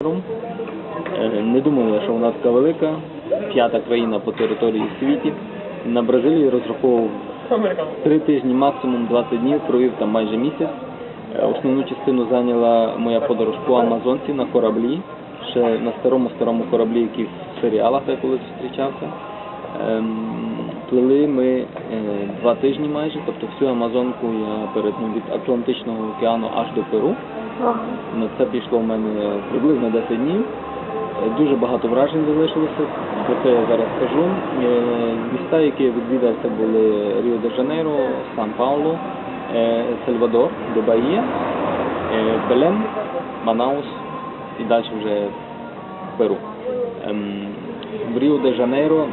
Е, Не думали, що вона така велика. П'ята країна по території в світі. На Бразилії розраховував три тижні, максимум 20 днів, провів там майже місяць. Е, Основну частину зайняла моя подорож по Амазонці на кораблі, ще на старому старому кораблі, який в серіалах я колись зустрічався. Ем, Плили ми е, два тижні майже, тобто всю Амазонку я перетнув від Атлантичного океану аж до Перу. На це пішло в мене приблизно 10 днів. Дуже багато вражень залишилося, про це я зараз скажу. Е, Міста, які я відвідав, це були Ріо-де-Жанейро, Сан-Паулу, е, Сальвадор, де Баїя, е, Манаус і далі вже Перу. Ем, В Ріо-де-Жанейро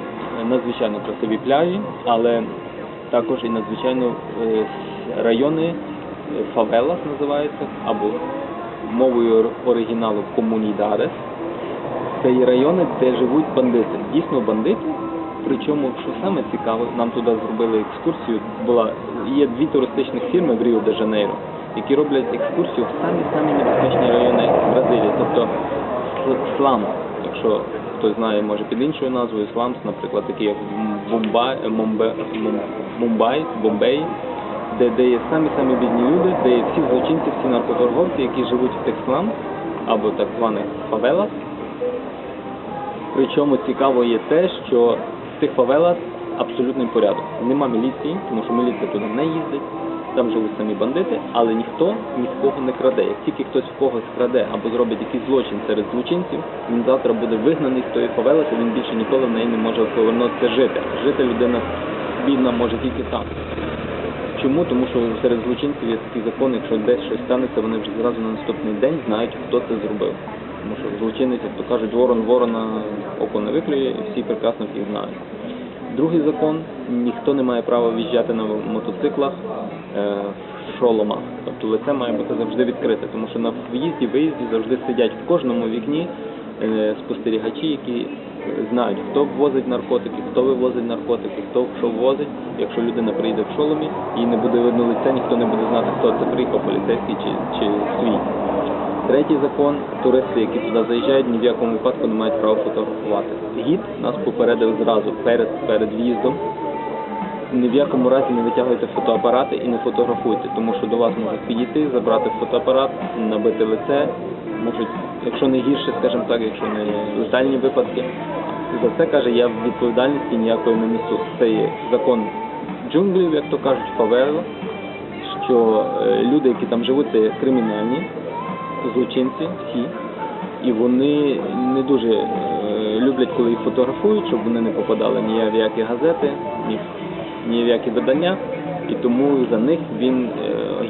надзвичайно красиві пляжі, але також і надзвичайно райони фавелас називається, або мовою оригіналу комунідадес. Це є райони, де живуть бандити. Дійсно бандити. Причому, що саме цікаво, нам туди зробили екскурсію. Була є дві туристичних фірми в Ріо де Жанейро, які роблять екскурсію в самі самі небезпечні райони Бразилії, тобто слам, якщо хтось знає, може під іншою назвою Сламс, наприклад, такий як Мумбай, Мумбай, Бомбей, де, де є самі самі бідні люди, де є всі злочинці, всі наркоторговці, які живуть в тих слам або так званих фавелах. Причому цікаво є те, що в тих фавелах абсолютний порядок. Нема міліції, тому що міліція туди не їздить, там живуть самі бандити, але ніхто ні в кого не краде. Як тільки хтось в когось краде або зробить якийсь злочин серед злочинців, він завтра буде вигнаний з тої фавели, і він більше ніколи в неї не може повернутися жити. Жити людина бідна може тільки там. Чому? Тому що серед злочинців є такий закон, якщо десь щось станеться, вони вже зразу на наступний день знають, хто це зробив. Тому що злочинець, як то кажуть, ворон ворона око не виклює, і всі прекрасно їх знають. Другий закон ніхто не має права в'їжджати на мотоциклах е, в шоломах. Тобто лице має бути завжди відкрите, тому що на в'їзді, виїзді завжди сидять в кожному вікні е, спостерігачі, які знають, хто ввозить наркотики, хто вивозить наркотики, хто що ввозить. Якщо людина прийде в шоломі, їй не буде видно лиця, ніхто не буде знати, хто це приїхав, поліцейський чи, чи свій. Третій закон туристи, які туди заїжджають, ні в якому випадку не мають права фотографувати. Гід нас попередив зразу перед, перед в'їздом. Ні в якому разі не витягуйте фотоапарати і не фотографуйте, тому що до вас можуть підійти, забрати фотоапарат, набити лице, можуть, якщо не гірше, скажімо так, якщо не летальні випадки. За це каже, я в відповідальності ніякої не несу. Це є закон джунглів, як то кажуть, фавело, що е, люди, які там живуть, це кримінальні злочинці всі, і вони не дуже е, люблять, коли їх фотографують, щоб вони не попадали ні в які газети, ні, в- які видання. І тому за них він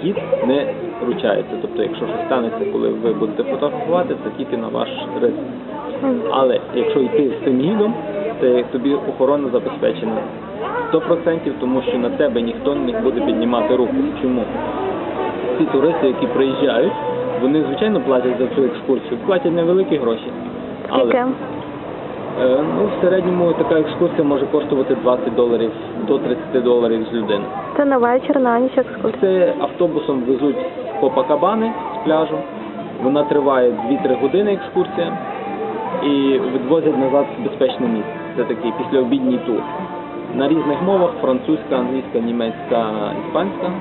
гід не ручається. Тобто, якщо щось станеться, коли ви будете фотографувати, це тільки на ваш ризик. Але якщо йти з цим гідом, це тобі охорона забезпечена 100%, тому що на тебе ніхто не буде піднімати руку. Чому? Ці туристи, які приїжджають, вони звичайно платять за цю екскурсію, платять невеликі гроші. Але? Е, ну, в середньому така екскурсія може коштувати 20 доларів до 30 доларів з людини. Це на вечір, на ніч екскурсія. Це автобусом везуть з Копакабани з пляжу. Вона триває 2-3 години екскурсія і відвозять назад в безпечне місце. Це такий післяобідній тур. На різних мовах французька, англійська, німецька, іспанська.